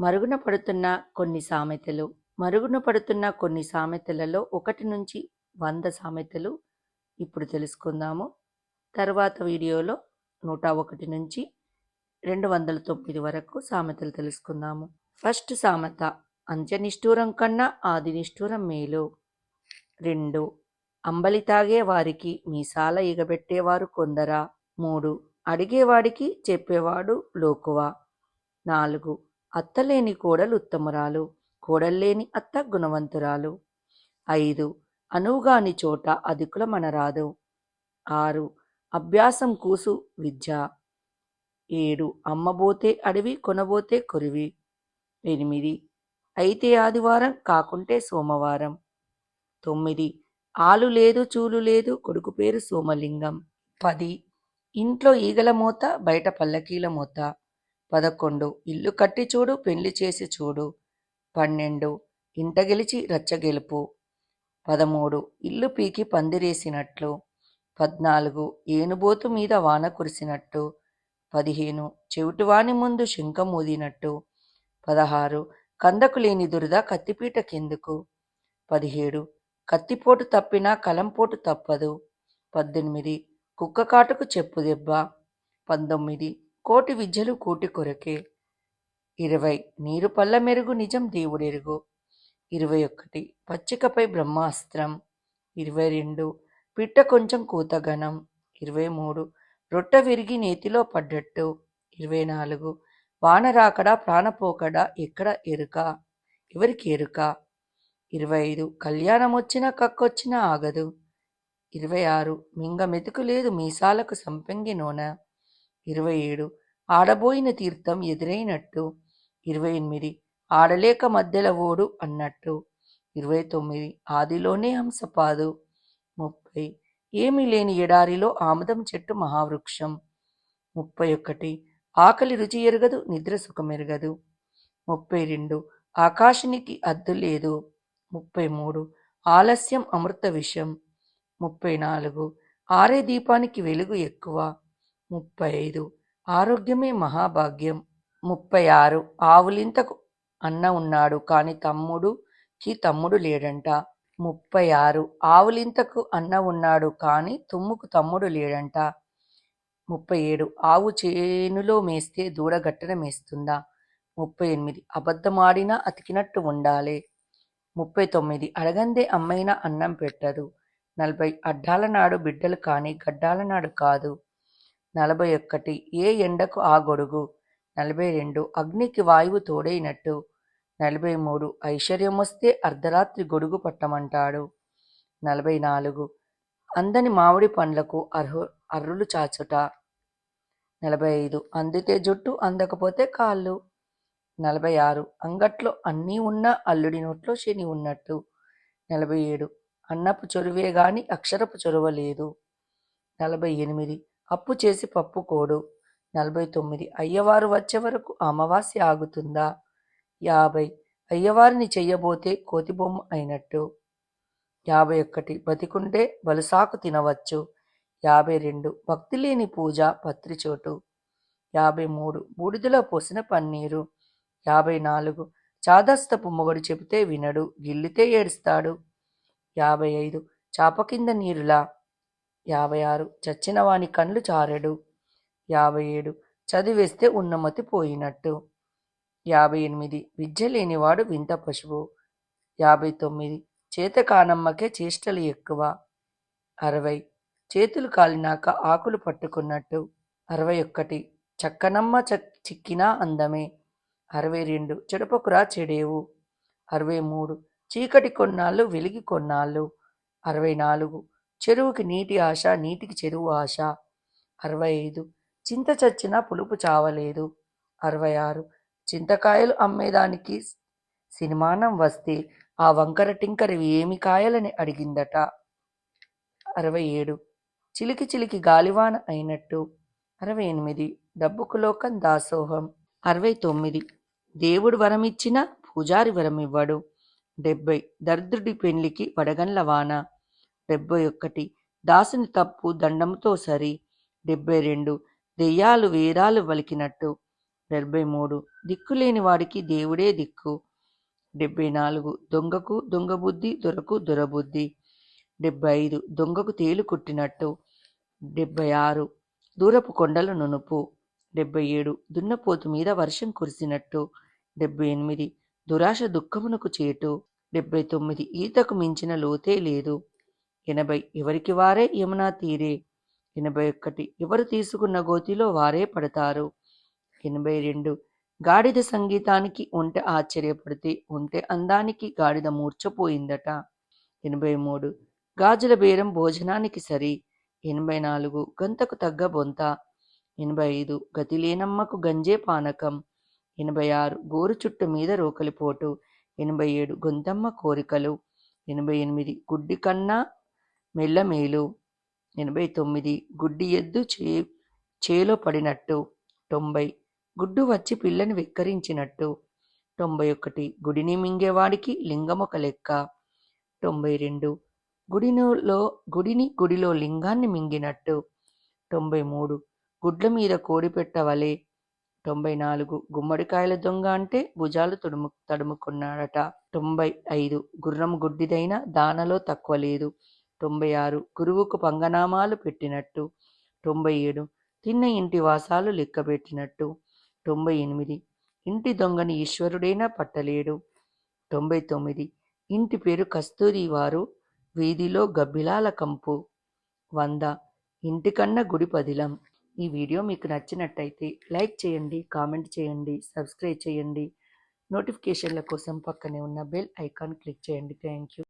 మరుగున పడుతున్న కొన్ని సామెతలు మరుగున పడుతున్న కొన్ని సామెతలలో ఒకటి నుంచి వంద సామెతలు ఇప్పుడు తెలుసుకుందాము. తర్వాత వీడియోలో నూట ఒకటి నుంచి రెండు వందల తొమ్మిది వరకు సామెతలు తెలుసుకుందాము. ఫస్ట్ సామెత అంత్యనిష్ఠూరం కన్నా ఆది నిష్ఠూరం మేలు. రెండు అంబలి తాగే వారికి మీసాల ఇగబెట్టేవారు కొందరా. మూడు అడిగేవాడికి చెప్పేవాడు లోకువా. నాలుగు అత్తలేని కోడలు ఉత్తమురాలు కోడల్లేని అత్త గుణవంతురాలు. ఐదు అనువుగాని చోట అధికుల మనరాదు ఆరు అభ్యాసం కూసు విద్య. ఏడు అమ్మబోతే అడవి కొనబోతే కొరివి. ఎనిమిది అయితే ఆదివారం కాకుంటే సోమవారం. తొమ్మిది ఆలు లేదు చూలు లేదు కొడుకు పేరు సోమలింగం. పది ఇంట్లో ఈగల మూత బయట పల్లకీల మూత. పదకొండు. ఇల్లు కట్టి చూడు పెళ్ళి చేసి చూడు. పన్నెండు. ఇంట గెలిచి రచ్చ గెలుపు. పదమూడు. ఇల్లు పీకి పందిరేసినట్లు. పద్నాలుగు. ఏనుబోతు మీద వాన కురిసినట్టు. పదిహేను. చెవిటివాని ముందు శంఖం ఊదినట్టు. పదహారు. కందకు లేని దురద కత్తిపీటకెందుకు పదిహేడు. కత్తిపోటు తప్పినా కలంపోటు తప్పదు. పద్దెనిమిది. కుక్క కాటుకు చెప్పు దెబ్బ. పంతొమ్మిది. కోటి విద్యలు కూటి కొరకే. ఇరవై నీరు పల్ల మెరుగు నిజం దేవుడెరుగు. ఇరవై ఒకటి పచ్చికపై బ్రహ్మాస్త్రం. ఇరవై రెండు పిట్ట కొంచెం కూతగనం ఇరవై మూడు రొట్ట విరిగి నేతిలో పడ్డట్టు. ఇరవై నాలుగు వాన రాకడా ప్రాణపోకడా ఎక్కడ ఎరుక? ఎవరికి ఎరుక? ఇరవై ఐదు కళ్యాణం వచ్చినా కక్కొచ్చినా ఆగదు. ఇరవై ఆరు మింగ మెతుకు లేదు మీసాలకు సంపెంగి నూనె. ఇరవై ఏడు ఆడబోయిన తీర్థం ఎదురైనట్టు. ఇరవై ఎనిమిది ఆడలేక మధ్యల ఓడు అన్నట్టు. ఇరవై తొమ్మిది ఆదిలోనే హంసపాదు. ముప్పై. ఏమీ లేని ఎడారిలో ఆముదం చెట్టు మహావృక్షం. ముప్పై ఒకటి ఆకలి రుచి ఎరగదు నిద్ర సుఖమెరగదు ముప్పై రెండు ఆకాశానికి అద్దు లేదు. ముప్పై మూడు ఆలస్యం అమృత విషం. ముప్పై నాలుగు ఆరే దీపానికి వెలుగు ఎక్కువ. ముప్పై ఐదు ఆరోగ్యమే మహాభాగ్యం. ముప్పై ఆరు ఆవులింతకు అన్న ఉన్నాడు కాని తమ్ముడుకి తమ్ముడు లేడంట. ముప్పై ఆరు ఆవులింతకు అన్న ఉన్నాడు కాని తుమ్ముకు తమ్ముడు లేడంట. ముప్పై ఏడు ఆవు చేనులో మేస్తే దూడగట్టన మేస్తుందా? ముప్పై ఎనిమిది అబద్ధమాడినా అతికినట్టు ఉండాలి. ముప్పై తొమ్మిది అడగందే అమ్మైనా అన్నం పెట్టదు. నలభై. అడ్డాల నాడు బిడ్డలు కానీ గడ్డాల నాడు కాదు. నలభై ఒక్కటి ఏ ఎండకు ఆ గొడుగు? నలభై రెండు అగ్నికి వాయువు తోడైనట్టు. నలభై మూడు ఐశ్వర్యం వస్తే అర్ధరాత్రి గొడుగు పట్టమంటాడు. నలభై నాలుగు అందని మామిడి పండ్లకు అర్హు అర్రులు చాచుట. నలభై ఐదు అందితే జుట్టు అందకపోతే కాళ్ళు. నలభై ఆరు అంగట్లో అన్నీ ఉన్నా అల్లుడి నోట్లో శని ఉన్నట్టు. నలభై ఏడు అన్నపు చొరువే గాని అక్షరపు చొరవ లేదు. నలభై ఎనిమిది అప్పు చేసి పప్పు కోడు. నలభై తొమ్మిది. అయ్యవారు వచ్చే వరకు అమావాస్య ఆగుతుందా? యాభై. అయ్యవారిని చెయ్యబోతే కోతిబొమ్మ అయినట్టు. యాభై ఒక్కటి. బతికుంటే బలుసాకు తినవచ్చు. యాభై రెండు. భక్తి లేని పూజ పత్రిచోటు యాభై మూడు. బూడిదలో పోసిన పన్నీరు. యాభై నాలుగు. చాదస్తపు మొగడు చెబితే వినడు. గిల్లితే ఏడుస్తాడు. యాభై ఐదు. చాప కింద నీరులా? యాభై ఆరు చచ్చిన వాని కండ్లు చారెడు. యాభై ఏడు చదివేస్తే ఉన్నమతి పోయినట్టు. యాభై ఎనిమిది విద్య లేనివాడు వింత పశువు. యాభై తొమ్మిది చేత కానమ్మకే చేష్టలు ఎక్కువ. అరవై. చేతులు కాలినాక ఆకులు పట్టుకున్నట్టు. అరవై ఒక్కటి చక్కనమ్మ చ చిక్కినా అందమే. అరవై రెండు చెడపకురా చెడేవు. అరవై మూడు చీకటి కొన్నాళ్ళు వెలిగి కొన్నాళ్ళు. అరవై నాలుగు చెరువుకి నీటి ఆశ నీటికి చెరువు ఆశ. అరవై ఐదు చింత చచ్చినా పులుపు చావలేదు. అరవై ఆరు చింతకాయలు అమ్మేదానికి సినిమానం వస్తే ఆ వంకర టింకరవి ఏమి కాయలని అడిగిందట. అరవై ఏడు చిలికి చిలికి గాలివాన అయినట్టు. అరవై ఎనిమిది డబ్బుకు లోకం దాసోహం. అరవై తొమ్మిది దేవుడు వరమిచ్చినా పూజారి వరమివ్వడు. డెబ్బై. దరిద్రుడి పెళ్ళికి వడగండ్ల వాన. డెబ్బై ఒకటి దాసుని తప్పు దండంతో సరి. డెబ్బై రెండు దెయ్యాలు వేదాలు వలికినట్టు. డెబ్బై మూడు దిక్కులేని వాడికి దేవుడే దిక్కు. డెబ్బై నాలుగు దొంగకు దొంగ బుద్ధి దొరకు దొరబుద్ధి. డెబ్బై ఐదు దొంగకు తేలు కుట్టినట్టు. డెబ్బై ఆరు దూరపు కొండలు నునుపు. డెబ్బై ఏడు దున్నపోతు మీద వర్షం కురిసినట్టు. డెబ్బై ఎనిమిది దురాశ దుఃఖమునకు చేటు. డెబ్బై తొమ్మిది ఈతకు మించిన లోతే లేదు. ఎనభై ఎవరికి వారే యమునా తీరే? ఎనభై ఒక్కటి ఎవరు తీసుకున్న గోతిలో వారే పడతారు? ఎనభై రెండు గాడిద సంగీతానికి ఒంటె ఆశ్చర్యపడితే ఒంటె అందానికి గాడిద మూర్చపోయిందట ఎనభై మూడు గాజుల బేరం భోజనానికి సరి. ఎనభై నాలుగు గంతకు తగ్గ బొంత. ఎనభై ఐదు గతి లేనమ్మకు గంజే పానకం. ఎనభై ఆరు గోరు చుట్టు మీద రోకలిపోటు ఎనభై ఏడు గొంతమ్మ కోరికలు. ఎనభై ఎనిమిది గుడ్డి కన్నా మెల్లమేలు. ఎనభై తొమ్మిది. గుడ్డి ఎద్దు చే చేలో పడినట్టు. తొంభై. గుడ్డు వచ్చి పిల్లని వెక్కరించినట్టు. తొంభై ఒకటి. గుడిని మింగేవాడికి లింగమొక లెక్క. తొంభై రెండు. గుడిలో గుడిని గుడిలో లింగాన్ని మింగినట్టు. తొంభై మూడు. గుడ్ల మీద కోడి పెట్టవలే. తొంభై నాలుగు. గుమ్మడికాయల దొంగ అంటే భుజాలు తుడుము తడుముకున్నాడట. తొంభై ఐదు. గుర్రం గుడ్డిదైన దానలో తక్కువ లేదు. తొంభై ఆరు గురువుకు పంగనామాలు పెట్టినట్టు. తొంభై ఏడు తిన్న ఇంటి వాసాలు లెక్కబెట్టినట్టు తొంభై ఎనిమిది ఇంటి దొంగని ఈశ్వరుడైనా పట్టలేడు. తొంభై తొమ్మిది ఇంటి పేరు కస్తూరి వారు వీధిలో గబ్బిలాల కంపు. వంద. ఇంటికన్నా గుడి పదిలం. ఈ వీడియో మీకు నచ్చినట్టయితే లైక్ చేయండి కామెంట్ చేయండి సబ్స్క్రైబ్ చేయండి. నోటిఫికేషన్ల కోసం పక్కనే ఉన్న బెల్ ఐకాన్ క్లిక్ చేయండి. Thank you.